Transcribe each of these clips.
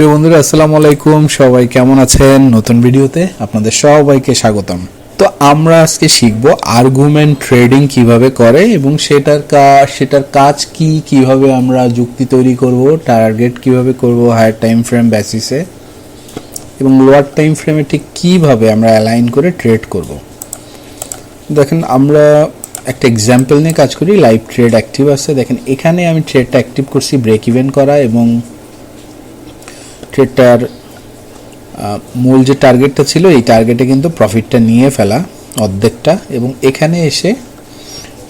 প্রিয় বন্ধুরা, আসসালামু আলাইকুম। সবাই কেমন আছেন? নতুন ভিডিওতে আপনাদের সবাইকে স্বাগতম। তো আমরা আজকে শিখব আর্গুমেন্ট ট্রেডিং কীভাবে করে এবং সেটার কাজ সেটার কাজ কি, কীভাবে আমরা যুক্তি তৈরি করব টার্গেট কীভাবে করব হায়ার টাইম ফ্রেম বেসিসে এবং লোয়ার টাইম ফ্রেমে ঠিক কীভাবে আমরা অ্যালাইন করে ট্রেড করব। দেখেন, আমরা একটা এক্সাম্পল নিয়ে কাজ করি লাইভ ট্রেড অ্যাক্টিভ আছে। দেখেন, এখানে আমি ট্রেডটা অ্যাক্টিভ করছি ব্রেক ইভেন করা এবং ট্রেডটার মূল যে টার্গেটটা ছিল, এই টার্গেটে কিন্তু প্রফিটটা নিয়ে ফেলা অর্ধেকটা এবং এখানে এসে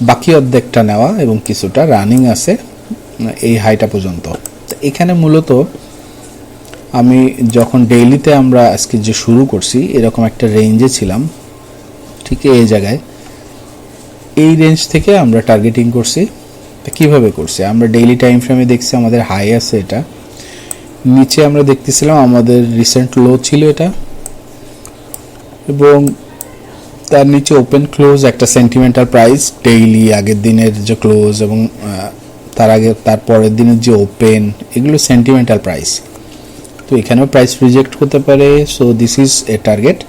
বাকি অর্ধেকটা নেওয়া এবং কিছুটা রানিং আছে এই হাইটা পর্যন্ত। এখানে মূলত আমি যখন ডেইলিতে আমরা আজকে যে শুরু করছি, এরকম একটা রেঞ্জে ছিলাম, ঠিক এই জায়গায়। এই রেঞ্জ থেকে আমরা টার্গেটিং করছি। তা কীভাবে করছি? আমরা ডেইলি টাইম ফ্রেমে দেখছি আমাদের হাই আছে এটা। নিচে আমরা দেখতেছিলাম আমাদের রিসেন্ট লো ছিল এটা। এবং তার নিচে ওপেন ক্লোজ একটা সেন্টিমেন্টাল প্রাইস ডেইলি আগের দিনের যে ক্লোজ এবং তার আগে, তার পরের দিনের যে ওপেন এগুলো সেন্টিমেন্টাল প্রাইস তো এখানেও প্রাইস রিজেক্ট করতে পারে so this is a target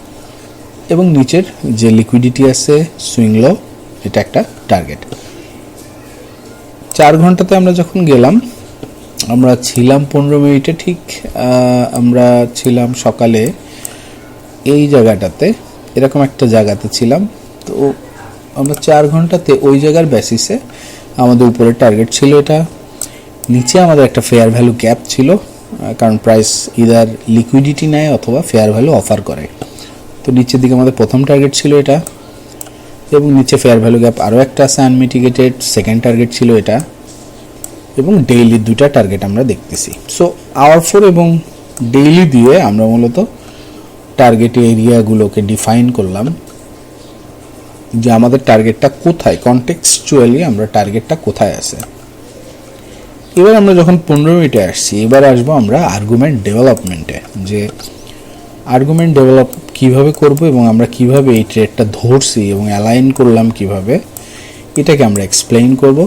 এবং নিচের যে লিকুইডিটি আছে সুইং লো এটা একটা টার্গেট চার ঘন্টাতে আমরা যখন গেলাম আমরা ছিলাম পনেরো মিনিটে, ঠিক আমরা ছিলাম সকালে এই জায়গাটাতে, এরকম একটা জায়গাতে ছিলাম। তো আমরা চার ঘন্টাতে ওই জায়গার বেসিসে আমাদের উপরে টার্গেট ছিল এটা। নিচে আমাদের একটা ফেয়ার ভ্যালু গ্যাপ ছিল কারণ প্রাইস ইদার লিকুইডিটি নেয় অথবা ফেয়ার ভ্যালু অফার করে। তো নিচের দিকে আমাদের প্রথম টার্গেট ছিল এটা, এবং নিচে ফেয়ার ভ্যালু গ্যাপ আরও একটা আছে আনমিটিগেটেড সেকেন্ড টার্গেট ছিল এটা। এবং ডেইলি দুটা টার্গেট আমরা দেখতেছি। সো আওয়ার ফোর এবং ডেইলি দিয়ে আমরা মূলত টার্গেট এরিয়াগুলোকে ডিফাইন করলাম যে আমাদের টার্গেটটা কোথায় কনটেক্সচুয়ালি আমরা টার্গেটটা কোথায় আছে। এবার আমরা যখন পনেরো মিনিটে আসছি, এবার আসব আমরা আর্গুমেন্ট ডেভেলপমেন্টে যে আর্গুমেন্ট ডেভেলপ কীভাবে করব এবং আমরা কীভাবে এই ট্রেডটা ধরছি এবং অ্যালাইন করলাম কীভাবে, এটাকে আমরা এক্সপ্লেইন করব।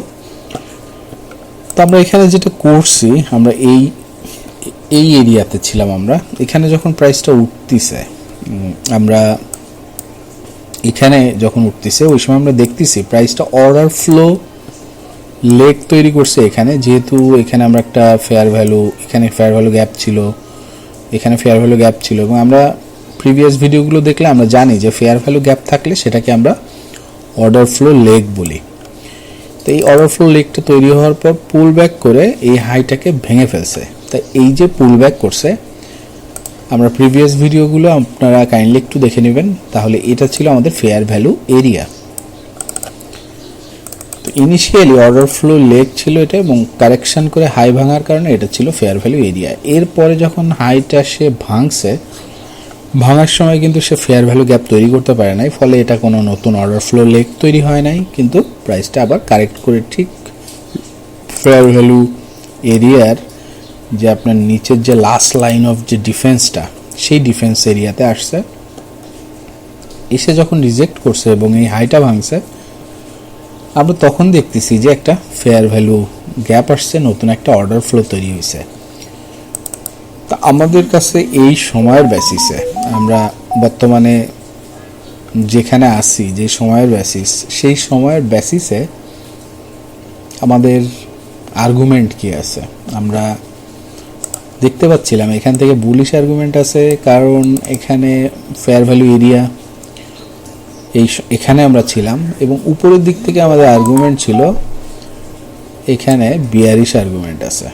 তো আমরা এখানে যেটা করছি, আমরা এই এই এরিয়াতে ছিলাম আমরা। এখানে যখন প্রাইসটা উঠতিছে আমরা এখানে যখন উঠতেছে, ওই সময় আমরা দেখতেছি প্রাইসটা অর্ডার ফ্লো লেগ তৈরি করছে এখানে। যেহেতু এখানে আমরা একটা ফেয়ার ভ্যালু এখানে ফেয়ার ভ্যালু গ্যাপ ছিল, এখানে ফেয়ার ভ্যালু গ্যাপ ছিল এবং আমরা প্রিভিয়াস ভিডিওগুলো দেখলে আমরা জানি যে ফেয়ার ভ্যালু গ্যাপ থাকলে সেটাকে আমরা অর্ডার ফ্লো লেগ বলি। তো এই অর্ডার ফ্লো লেগটা তৈরি হওয়ার পর পুল ব্যাক করে এই হাইটাকে ভেঙে ফেলছে। তাই এই যে পুল ব্যাক করছে, আমরা প্রিভিয়াস ভিডিওগুলো আপনারা কাইন্ডলি একটু দেখে নেবেন। তাহলে এটা ছিল আমাদের ফেয়ার ভ্যালু এরিয়া তো ইনিশিয়ালি অর্ডার ফ্লো লেগ ছিল এটা এবং কারেকশন করে হাই ভাঙার কারণে এটা ছিল ফেয়ার ভ্যালু এরিয়া এরপরে যখন হাইটা সে ভাঙছে ভাঙার সময় কিন্তু সে ফেয়ার ভ্যালু গ্যাপ তৈরি করতে পারে নাই, ফলে এটা কোনো নতুন অর্ডার ফ্লো লেগ তৈরি হয় নাই, কিন্তু প্রাইসটা আবার কারেক্ট করে ঠিক ফেয়ার ভ্যালু এরিয়ার যে আপনার নিচের যে লাস্ট লাইন অফ যে ডিফেন্সটা সেই ডিফেন্স এরিয়াতে আসছে। এসে যখন রিজেক্ট করছে এবং এই হাইটা ভাঙছে, আমরা তখন দেখতেছি যে একটা ফেয়ার ভ্যালু গ্যাপ আসছে, নতুন একটা অর্ডার ফ্লো তৈরি হয়েছে তা আমাদের কাছে এই সময়ের বেসিসে আমরা বর্তমানে যেখানে আছি, যে সময়ের বেসিস সেই সময়ের বেসিসে আমাদের আর্গুমেন্ট কি আছে? আমরা দেখতে পাচ্ছিলাম, এখান থেকে বুলিশ আর্গুমেন্ট আছে, কারণ এখানে ফেয়ার ভ্যালু এরিয়া এই এখানে আমরা ছিলাম এবং উপরের দিক থেকে আমাদের আর্গুমেন্ট ছিল, এখানে বিয়ারিশ আর্গুমেন্ট আছে।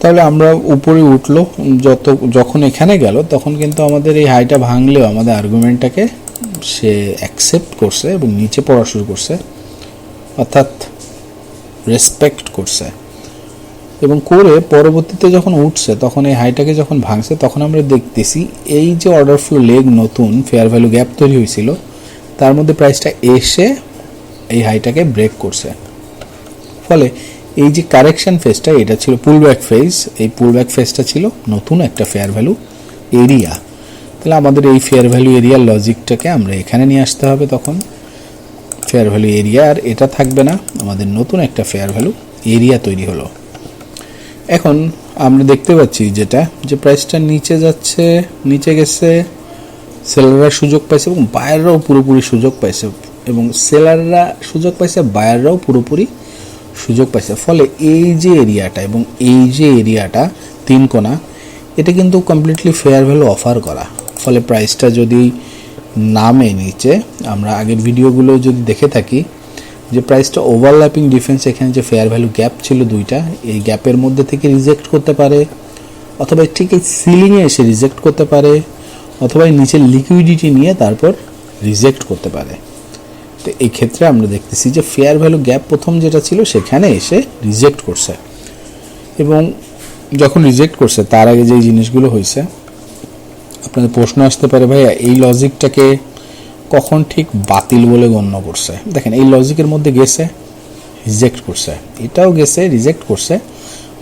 তাহলে আমরা উপরে উঠল, যত, যখন এখানে গেল, তখন কিন্তু আমাদের এই হাইটা ভাঙলেও আমাদের আর্গুমেন্টটাকে সে অ্যাকসেপ্ট করছে এবং নিচে পড়া শুরু করছে, অর্থাৎ রেসপেক্ট করছে। এবং করে পরবর্তীতে যখন উঠছে, তখন এই হাইটাকে যখন ভাঙছে, তখন আমরা দেখতেছি এই যে অর্ডার ফ্লো লেগ নতুন ফেয়ার ভ্যালু গ্যাপ তৈরি হয়েছিল, তার মধ্যে প্রাইসটা এসে এই হাইটাকে ব্রেক করছে। ফলে এই যে কারেকশন ফেজটা এটা ছিল পুলব্যাক ফেজ এই পুলব্যাক ফেজটা ছিল নতুন একটা ফেয়ার ভ্যালু এরিয়া তাহলে আমাদের এই ফেয়ার ভ্যালু এরিয়ার লজিকটাকে আমরা এখানে নিয়ে আসতে হবে তখন। ফেয়ার ভ্যালু এরিয়া আর এটা থাকবে না। আমাদের নতুন একটা ফেয়ার ভ্যালু এরিয়া তৈরি হলো। এখন আমরা দেখতে পাচ্ছি যেটা, যে প্রাইসটা নিচে যাচ্ছে, নিচে গেছে সেলাররা সুযোগ পাইছে এবং বায়াররাও পুরোপুরি সুযোগ পাইছে। এবং সেলাররা সুযোগ পাইছে বায়াররাও পুরোপুরি সুযোগ পাইছে। ফলে এই যে এরিয়াটা এবং এই যে এরিয়াটা তিন কোনা, এটা কিন্তু কমপ্লিটলি ফেয়ার ভ্যালু অফার করা। ফলে প্রাইসটা যদি নামে নিচে, আমরা আগের ভিডিওগুলো যদি দেখে থাকি, যে প্রাইসটা ওভারল্যাপিং ডিফেন্স এখানে যে ফেয়ার ভ্যালু গ্যাপ ছিল দুইটা, এই গ্যাপের মধ্যে থেকে রিজেক্ট করতে পারে, অথবা ঠিক এই সিলিংয়ে এসে রিজেক্ট করতে পারে, অথবা নিচের লিকুইডিটি নিয়ে তারপর রিজেক্ট করতে পারে। তো এই ক্ষেত্রে আমরা দেখতেছি যে ফেয়ার ভ্যালু গ্যাপ প্রথম যেটা ছিল সেখানে এসে রিজেক্ট করছে। এবং যখন রিজেক্ট করছে, তার আগে যে জিনিসগুলো হয়েছে, আপনাদের প্রশ্ন আসতে পারে, ভাইয়া, এই লজিকটাকে কখন ঠিক বাতিল বলে গণ্য করছে? দেখেন, এই লজিকের মধ্যে গেছে রিজেক্ট করছে। এটাও গেছে রিজেক্ট করছে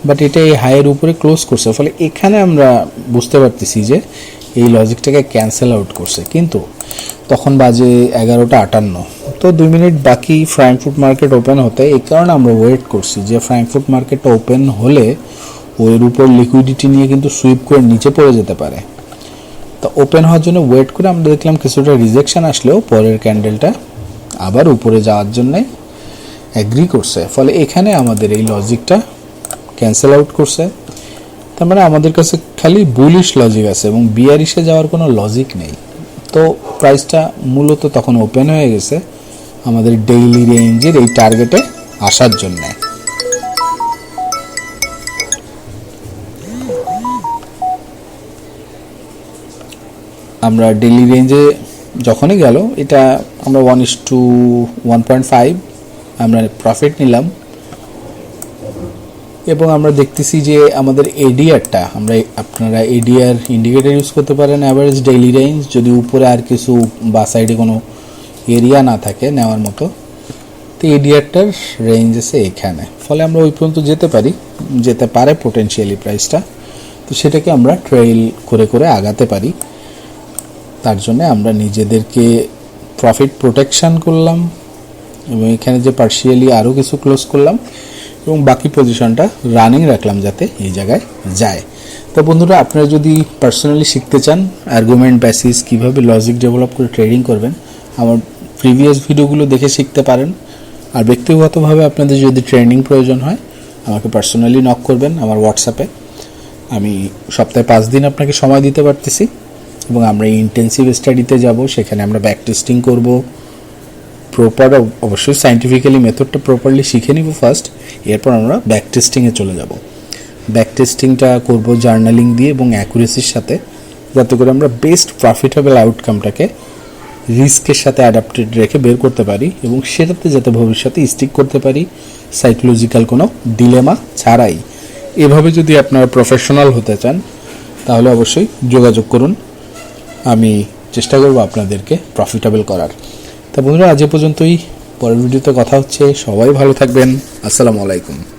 বাট এটা এই হাইয়ের উপরে ক্লোজ করছে। ফলে এখানে আমরা বুঝতে পারতেছি যে এই লজিকটাকে ক্যান্সেল আউট করছে। কিন্তু তখন বাজে এগারোটা আটান্ন। তো দুই মিনিট বাকি ফ্র্যাঙ্কফুট মার্কেট ওপেন হতে, এই কারণে আমরা ওয়েট করছি যে ফ্র্যাঙ্কফুট মার্কেটটা ওপেন হলে ওর উপর লিকুইডিটি নিয়ে কিন্তু সুইপ করে নিচে পড়ে যেতে পারে। তো ওপেন হওয়ার জন্য ওয়েট করে আমরা দেখলাম কিছুটা রিজেকশন আসলেও পরের ক্যান্ডেলটা আবার উপরে যাওয়ার জন্য অ্যাগ্রি করছে। ফলে এখানে আমাদের এই লজিকটা ক্যান্সেল আউট করছে। তার মানে আমাদের কাছে খালি বুলিশ লজিক আছে এবং বিয়ারিশে যাওয়ার কোনো লজিক নেই। তো প্রাইসটা মূলত তখন ওপেন হয়ে গেছে। আমাদের ডেইলি রেঞ্জের এই টার্গেটে আসার জন্যে। আমরা ডেলি রেঞ্জে যখনই গেল, এটা আমরা one is to one point five আমরা প্রফিট নিলাম। এবং আমরা দেখতেছি যে আমাদের এডিআরটা আমরা আপনারা এডিআর ইন্ডিকেটর ইউজ করতে পারেন অ্যাভারেজ ডেইলি রেঞ্জ যদি উপরে আর কিছু বা সাইডে কোনো এরিয়া না থাকে নেওয়ার মতো, তো এডিআরটার রেঞ্জ আছে এখানে। ফলে আমরা ওই পর্যন্ত যেতে পারি, যেতে পারে পোটেনশিয়ালি প্রাইসটা তো সেটাকে আমরা ট্রেইল করে করে আগাতে পারি। তার জন্য আমরা নিজেদেরকে প্রফিট প্রোটেকশন করলাম এবং এখানে যে পার্শিয়ালি আরও কিছু ক্লোজ করলাম এবং বাকি পজিশনটা রানিং রাখলাম যাতে এই জায়গায় যায়। তো বন্ধুরা, আপনারা যদি পার্সোনালি শিখতে চান আর্গুমেন্ট বেসিস কীভাবে লজিক ডেভেলপ করে ট্রেডিং করবেন, আমার প্রিভিয়াস ভিডিওগুলো দেখে শিখতে পারেন। আর ব্যক্তিগতভাবে আপনাদের যদি ট্রেনিং প্রয়োজন হয়, আমাকে পার্সোনালি নক করবেন আমার হোয়াটসঅ্যাপে আমি সপ্তাহে পাঁচ দিন আপনাকে সময় দিতে পারতেছি এবং আমরা ইন্টেন্সিভ স্টাডিতে যাব, সেখানে আমরা ব্যাক টেস্টিং করব। প্রপার অবশ্যই সাইন্টিফিক্যালি মেথডটা প্রপারলি শিখে নিব ফার্স্ট এরপর আমরা ব্যাক টেস্টিংয়ে চলে যাব। ব্যাক টেস্টিংটা করব জার্নালিং দিয়ে এবং অ্যাকুরেসির সাথে, যাতে করে আমরা বেস্ট প্রফিটেবল আউটকামটাকে রিস্কের সাথে অ্যাডাপ্টেড রেখে বের করতে পারি এবং সেটাতে যাতে ভবিষ্যতে স্টিক করতে পারি সাইকোলজিক্যাল কোনো ডিলেমা ছাড়াই। এভাবে যদি আপনারা প্রফেশনাল হতে চান, তাহলে অবশ্যই যোগাযোগ করুন। আমি চেষ্টা করব আপনাদেরকে প্রফিটেবল করার। তা বন্ধুরা, আজ পর্যন্তই। পরের ভিডিওতে কথা হচ্ছে। সবাই ভালো থাকবেন। আসসালামু আলাইকুম।